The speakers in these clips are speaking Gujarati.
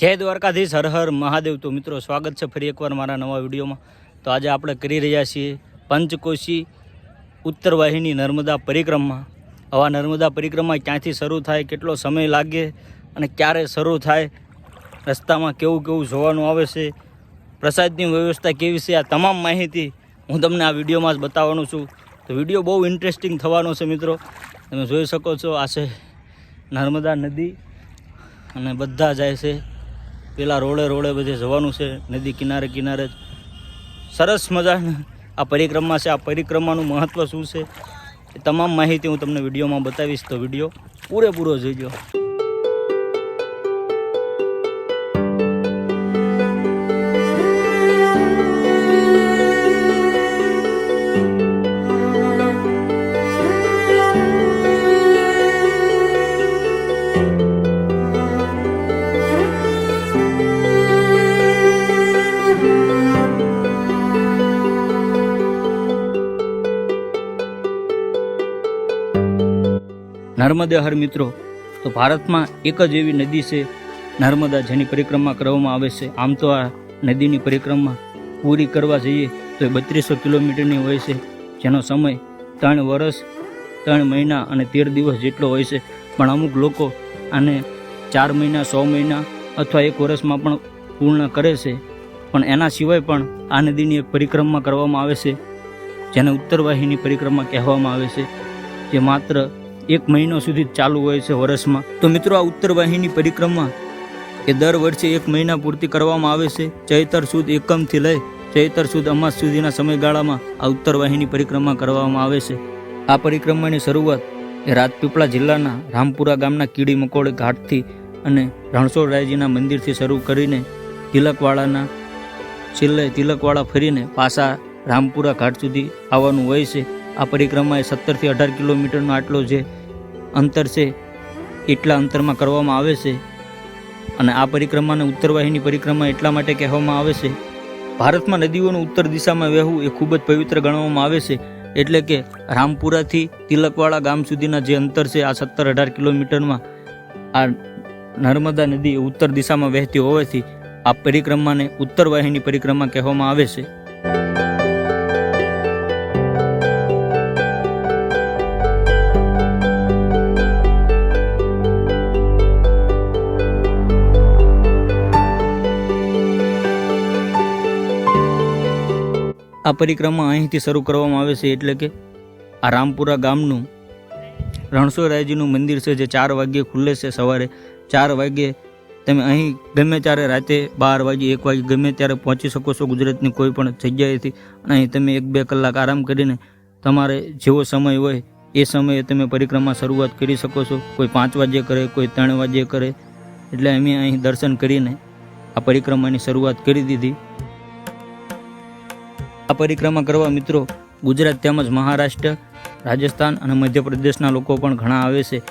જય દ્વારકાધીશ, હર હર મહાદેવ. તો મિત્રો, સ્વાગત છે ફરી એકવાર મારા નવા વિડીયોમાં. તો આજે આપણે કરી રહ્યા છીએ પંચકોશી ઉત્તર વાહિની નર્મદા પરિક્રમા. આવા નર્મદા પરિક્રમા ક્યાંથી શરૂ થાય, કેટલો સમય લાગે અને ક્યારે શરૂ થાય, રસ્તામાં કેવું કેવું જોવાનું આવે છે, પ્રસાદની વ્યવસ્થા કેવી છે, આ તમામ માહિતી હું તમને આ વિડીયોમાં જ બતાવવાનું છું. તો વીડિયો બહુ ઇન્ટરેસ્ટિંગ થવાનો છે મિત્રો. તમે જોઈ શકો છો, આ છે નર્મદા નદી અને બધા જાય છે. પેલા રોડે રોડે બધે જવાનું છે, નદી કિનારે કિનારે સરસ મજા આ પરિક્રમા છે, આ પરિક્રમાનું મહત્ત્વ શું છે, એ તમામ માહિતી હું તમને વિડીયોમાં બતાવીશ તો વીડિયો પૂરેપૂરો જોઈજો. નર્મદા હર મિત્રો, તો ભારતમાં એક જ એવી નદી છે, નર્મદા, જેની પરિક્રમા કરવામાં આવે છે. આમ તો આ નદીની પરિક્રમા પૂરી કરવા જઈએ, તો એ બત્રીસો કિલોમીટરની હોય છે. જેનો સમય ત્રણ વર્ષ ત્રણ મહિના અને તેર દિવસ જેટલો હોય છે. પણ અમુક લોકો આને ચાર મહિના, સો મહિના અથવા એક વર્ષમાં પણ પૂર્ણ કરે છે. પણ એના સિવાય પણ આ નદીની એક પરિક્રમા કરવામાં આવે છે, જેને ઉત્તર વાહિની પરિક્રમા કહેવામાં આવે છે, જે માત્ર એક મહિનો સુધી ચાલુ હોય છે વર્ષમાં. તો મિત્રો, આ ઉત્તર વાહિની પરિક્રમા એ દર વર્ષે એક મહિના પૂરતી કરવામાં આવે છે. ચૈતર સુદ એકમથી લઈ ચૈતર સુદ અમાસ સુધીના સમયગાળામાં આ ઉત્તર વાહિની પરિક્રમા કરવામાં આવે છે. આ પરિક્રમાની શરૂઆત એ રાજપીપળા જિલ્લાના રામપુરા ગામના કીડી મકોડે ઘાટથી અને રણછોડરાયજીના મંદિરથી શરૂ કરીને તિલકવાડાના છેલ્લે તિલકવાડા ફરીને પાછા રામપુરા ઘાટ સુધી આવવાનું હોય છે. આ પરિક્રમા એ સત્તરથી અઢાર કિલોમીટરનો આટલો જે અંતર છે, એટલા અંતરમાં કરવામાં આવે છે. અને આ પરિક્રમાને ઉત્તરવાહિની પરિક્રમા એટલા માટે કહેવામાં આવે છે, ભારતમાં નદીઓનું ઉત્તર દિશામાં વહેવું એ ખૂબ જ પવિત્ર ગણવામાં આવે છે, એટલે કે રામપુરાથી તિલકવાડા ગામ સુધીના જે અંતર છે, આ સત્તર અઢાર કિલોમીટરમાં આ નર્મદા નદી ઉત્તર દિશામાં વહેતી હોવાથી આ પરિક્રમાને ઉત્તરવાહિની પરિક્રમા કહેવામાં આવે છે. આ પરિક્રમા અહીંથી શરૂ કરવામાં આવે છે એટલે કે આ રામપુરા ગામનું રણછોડરાયજીનું મંદિર છે જે ચાર વાગ્યે ખુલ્લે છે સવારે. ચાર વાગ્યે તમે અહીં ગમે ત્યારે રાતે બાર વાગે, એક વાગે ગમે ત્યારે પહોંચી શકો છો ગુજરાતની કોઈ પણ જગ્યાએથી. અને અહીં તમે એક બે કલાક આરામ કરીને તમારે જેવો સમય હોય એ સમયે તમે પરિક્રમા શરૂઆત કરી શકો છો. કોઈ પાંચ વાગ્યે કરે, કોઈ ત્રણ વાગ્યે કરે. એટલે અમે અહીં દર્શન કરીને આ પરિક્રમાની શરૂઆત કરી દીધી. આ પરિક્રમા કરવા મિત્રો ગુજરાત તેમજ મહારાષ્ટ્ર, રાજસ્થાન અને મધ્યપ્રદેશના લોકો પણ ઘણા આવે છે.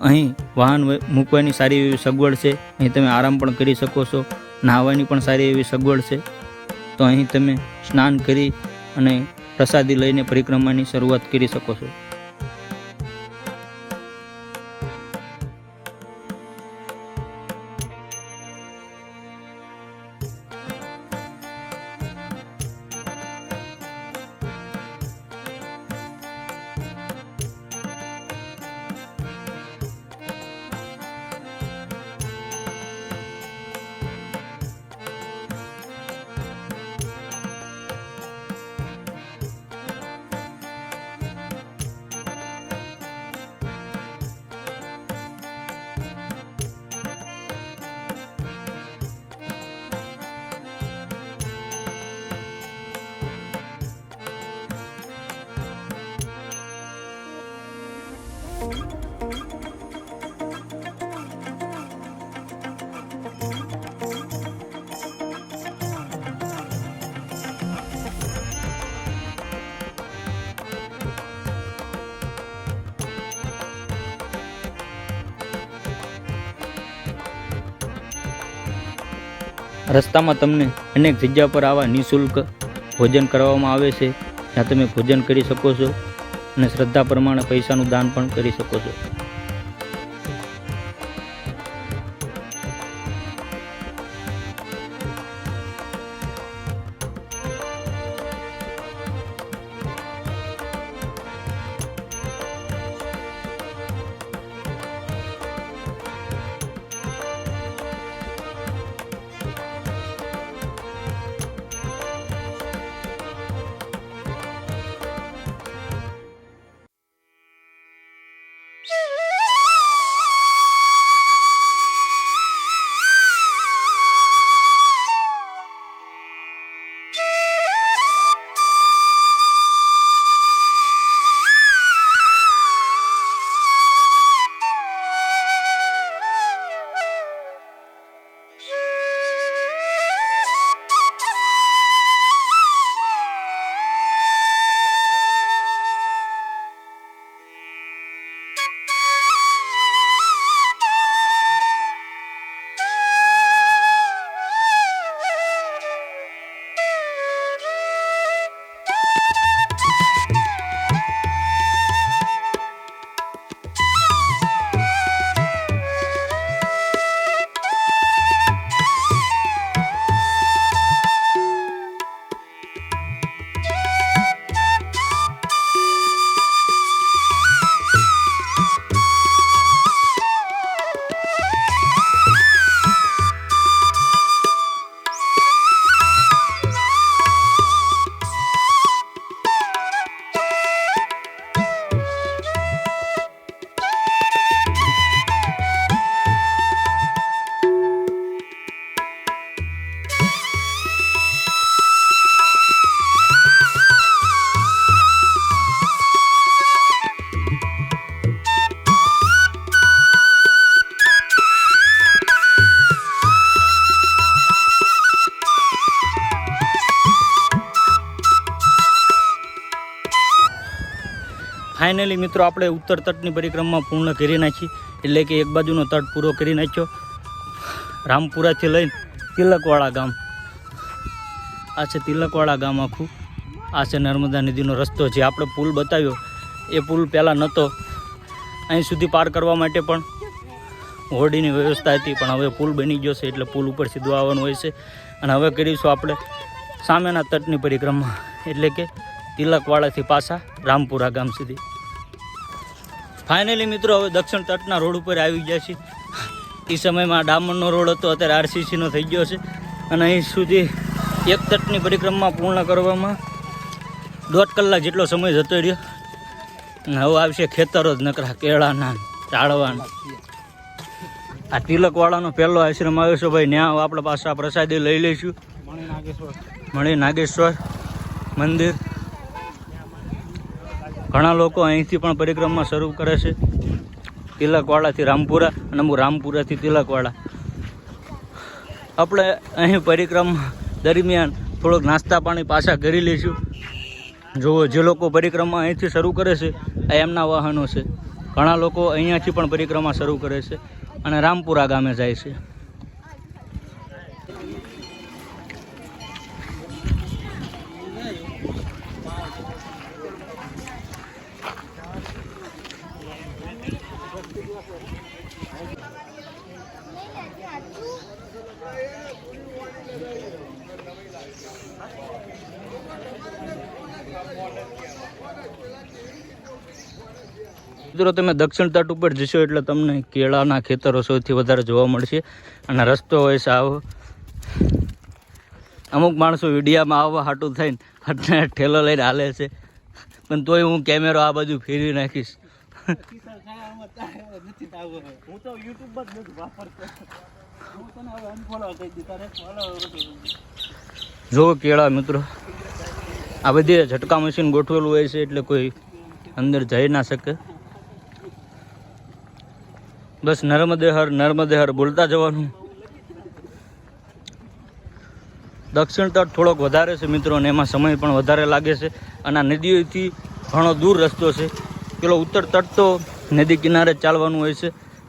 અહીં વાહન મૂકવાની સારી એવી સગવડ છે. અહીં તમે આરામ પણ કરી શકો છો. નાહવાની પણ સારી એવી સગવડ છે. તો અહીં તમે સ્નાન કરી અને પ્રસાદી લઈને પરિક્રમાની શરૂઆત કરી શકો છો. રસ્તામાં તમને અનેક જગ્યા પર આવા નિઃશુલ્ક ભોજન કરવામાં આવે છે. જ્યાં તમે ભોજન કરી શકો છો અને શ્રદ્ધા પ્રમાણે પૈસાનું દાન પણ કરી શકો છો. ફાઇનલી મિત્રો આપણે ઉત્તર તટની પરિક્રમા પૂર્ણ કરી નાખી. એટલે કે એક બાજુનો તટ પૂરો કરી નાખ્યો. રામપુરાથી લઈને તિલકવાળા ગામ. આ છે તિલકવાળા ગામ આખું. આ છે નર્મદા નદીનો રસ્તો જે આપણે પુલ બતાવ્યો. એ પુલ પહેલાં નહોતો અહીં સુધી પાર કરવા માટે પણ હોડીની વ્યવસ્થા હતી, પણ હવે પુલ બની ગયો છે, એટલે પુલ ઉપર સીધું આવવાનું હોય છે. અને હવે કરીશું આપણે સામેના તટની પરિક્રમા. એટલે કે તિલકવાડાથી પાછા રામપુરા ગામ સુધી. ફાઇનલી મિત્રો હવે દક્ષિણ તટના રોડ ઉપર આવી ગયા છે એ સમયમાં ડામરનો રોડ હતો અત્યારે આરસીસીનો થઈ ગયો છે. અને અહીં સુધી એક તટની પરિક્રમા પૂર્ણ કરવામાં દોઢ કલાક જેટલો સમય જતો રહ્યો. અને હવે આવશે ખેતરો જ નકરા કેળાના ચાળવાના. આ તિલકવાળાનો પહેલો આશ્રમ આવ્યો છે ભાઈ. ત્યાં આપણે પાછા પ્રસાદી લઈ લઈશું. મણી નાગેશ્વર મંદિર. ઘણા લોકો અહીંથી પણ પરિક્રમા શરૂ કરે છે. તિલકવાડાથી રામપુરા અને હું રામપુરાથી તિલકવાડા. આપણે અહીં પરિક્રમા દરમિયાન થોડોક નાસ્તા પાણી પાછા કરી લઈશું. જુઓ, જે લોકો પરિક્રમા અહીંથી શરૂ કરે છે, આ એમના વાહનો છે. ઘણા લોકો અહીંયાથી પણ પરિક્રમા શરૂ કરે છે અને રામપુરા ગામે જાય છે. તમે દક્ષિણ તટ ઉપર જશો એટલે તમને કેળાના ખેતરો સૌથી વધારે જોવા મળશે અને રસ્તો હોય આવો. અમુક માણસો વિડીયામાં આવવા હાટું થઈને અને ઠેલો લઈને હાલે છે. પણ તોય હું કેમેરો આ બાજુ ફેરવી નાખીશ. જો કેળા મિત્રો, આ બધી ઝટકા મશીન ગોઠવેલું હોય છે એટલે કોઈ અંદર જઈ ના શકે. બસ નર્મદે હર નર્મદે હર બોલતા જવાનું. દક્ષિણ તટ થોડોક વધારે છે મિત્રો, અને એમાં સમય પણ વધારે લાગે છે. અને આ નદીઓથી ઘણો દૂર રસ્તો છે. પેલો ઉત્તર તટ તો નદી કિનારે ચાલવાનું હોય છે,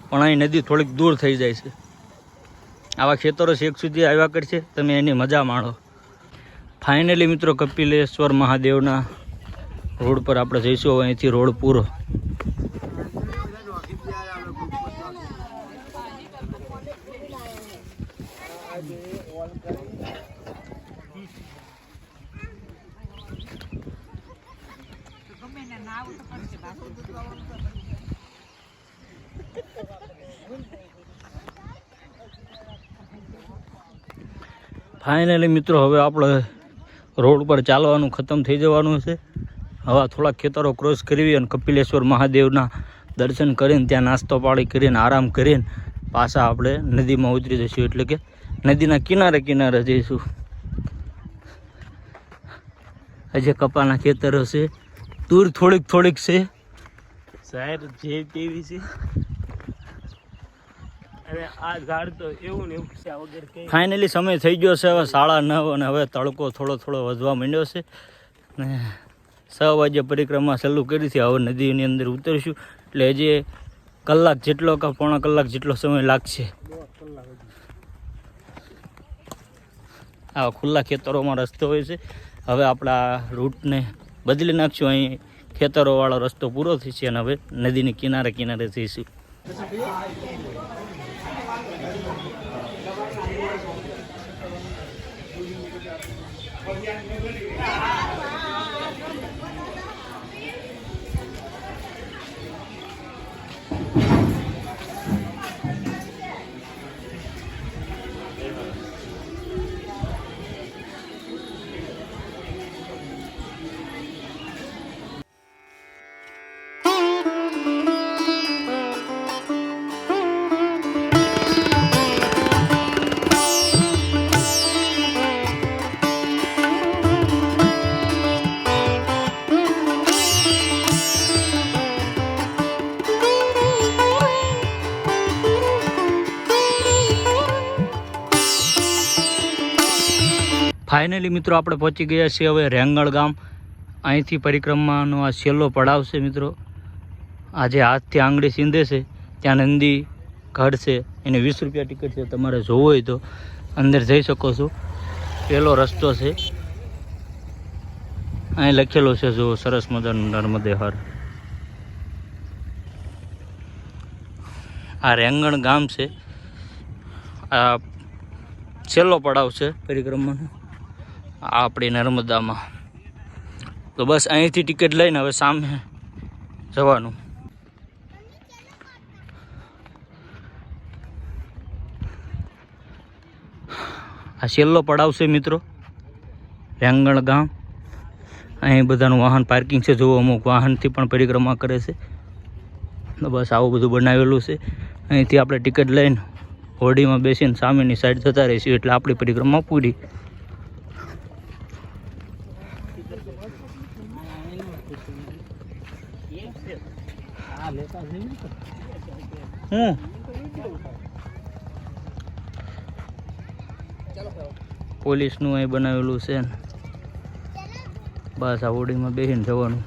પણ અહીં નદી થોડીક દૂર થઈ જાય છે. આવા ખેતરો શેખ સુધી આવ્યા કરશે, તમે એની મજા માણો. ફાઇનલી મિત્રો, કપિલેશ્વર મહાદેવના રોડ પર આપણે જઈશું અહીંથી રોડ પૂરો. ફાઇનલી મિત્રો, હવે આપણે રોડ પર ચાલવાનું ખતમ થઈ જવાનું છે. હવે થોડાક ખેતરો ક્રોસ કરવી અને કપિલેશ્વર મહાદેવના દર્શન કરીને ત્યાં નાસ્તો પાણી કરીને આરામ કરીને પાછા આપણે નદીમાં ઉતરી જઈશું. એટલે કે નદીના કિનારે કિનારે જઈશું. આજે કપાના ખેતરો છે. દૂર થોડીક થોડીક છે. સાહેબ જે કેવી છે. અને આ ઝાડ તો એવું ને એવું છે વગર કઈ. ફાઇનલી સમય થઈ ગયો છે હવે સાડા નવ અને હવે તડકો થોડો થોડો વધવા માંડ્યો છે. ને છ વાગે પરિક્રમા ચાલુ કરી છે હવે નદીની અંદર ઉતરીશું. એટલે હજી કલાક જેટલો કે પોણા કલાક જેટલો સમય લાગશે. આવા ખુલ્લા ખેતરોમાં રસ્તો હોય છે. હવે આપણા રૂટને બદલી નાખશું અહીં. ખેતરોવાળો રસ્તો પૂરો થશે અને હવે નદીની કિનારે કિનારે જઈશું. ફાઇનલી મિત્રો આપણે પહોંચી ગયા છીએ હવે રેંગણ ગામ. અહીંથી પરિક્રમાનો આ છેલ્લો પડાવ છે મિત્રો. આ જે હાથથી આંગળી સીંધે છે. ત્યાં નંદી ઘડ છે. એને વીસ રૂપિયા ટિકિટ છે. તમારે જોવું હોય તો અંદર જઈ શકો છો. પહેલો રસ્તો છે. અહીં લખેલો છે જો સરસ મજાનું નર્મદે હર. આ રેંગણ ગામ છે. આ છેલ્લો પડાવ છે પરિક્રમાનો. આપણી નર્મદામાં. તો બસ અહીંથી ટિકિટ લઈને હવે સામે જવાનું. આ છેલ્લો પડાવ છે મિત્રો. રેંગણ ગામ. અહીં બધાનું વાહન પાર્કિંગ છે. જો અમુક વાહનથી પણ પરિક્રમા કરે છે. તો બસ આવું બધું બનાવેલું છે. અહીંથી આપણે ટિકિટ લઈને હોડીમાં બેસીને સામેની સાઈડ જતા રહીશું. એટલે આપણી પરિક્રમા પૂરી. હું? પોલીસનું અહીં બનાવેલું છે બસ આ હોડીમાં બેસીને જવાનું.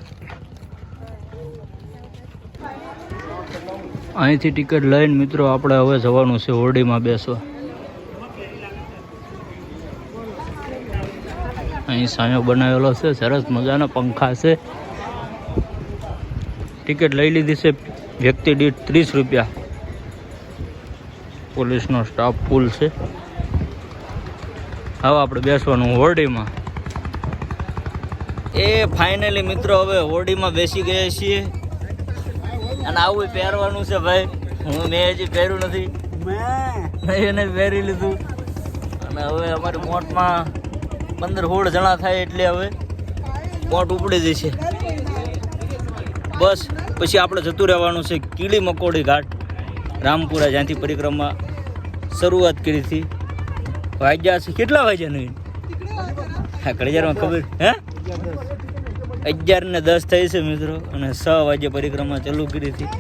અહીંથી ટિકિટ લઈને મિત્રો આપણે હવે જવાનું છે હોડીમાં બેસવા. અહીં સામે બનાવેલો છે, સરસ મજાના પંખા છે. ટિકિટ લઈ લીધી છે વ્યક્તિ દીઠ ત્રીસ રૂપિયા પોલીસનો સ્ટાફ ફૂલ છે. હવે આપણે બેસવાનું હોર્ડીમાં એ ફાઇનલી મિત્રો હવે હોર્ડીમાં બેસી ગયા છીએ. અને આવું પહેરવાનું છે ભાઈ. હું મેં હજી પહેર્યું નથી. એને પહેરી લીધું. અને હવે અમારી મોટમાં પંદર સોળ જણા થાય એટલે હવે મોટ ઉપડી જશે. બસ. પછી આપણે જતું રહેવાનું છે કીડી મકોડી ઘાટ. રામપુરા, જ્યાંથી પરિક્રમા શરૂઆત કરી હતી. વાગ્યા છે. કેટલા વાગ્યા નહીં હા કડિયારમાં ખબર, હે? અગિયાર ને દસ થઈ છે મિત્રો, અને છ વાગે પરિક્રમા ચાલુ કરી હતી.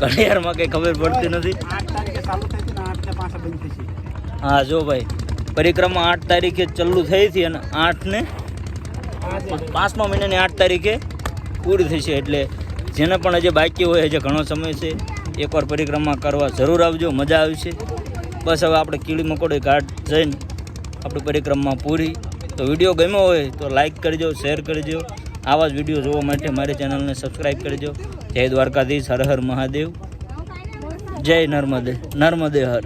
કડિયારમાં કંઈ ખબર પડતી નથી. હા, જો ભાઈ, પરિક્રમા આઠ તારીખે ચાલુ થઈ હતી અને આઠ ને પાંચમા મહિનાની આઠ તારીખે પૂરી થઈ છે. એટલે જેને પણ હજી બાકી હોય, હજી ઘણો સમય છે. એકવાર પરિક્રમા કરવા જરૂર આવજો, મજા આવશે. બસ હવે આપણે કીડી મકોડી ઘાટ જઈને આપણી પરિક્રમા પૂરી. તો વીડિયો ગમ્યો હોય તો લાઈક કરજો શેર કરજો. આવા જ વીડિયો જોવા માટે મારી ચેનલને સબસ્ક્રાઈબ કરજો. જય દ્વારકાધીશ, હર હર મહાદેવ. જય નર્મદે નર્મદે હર.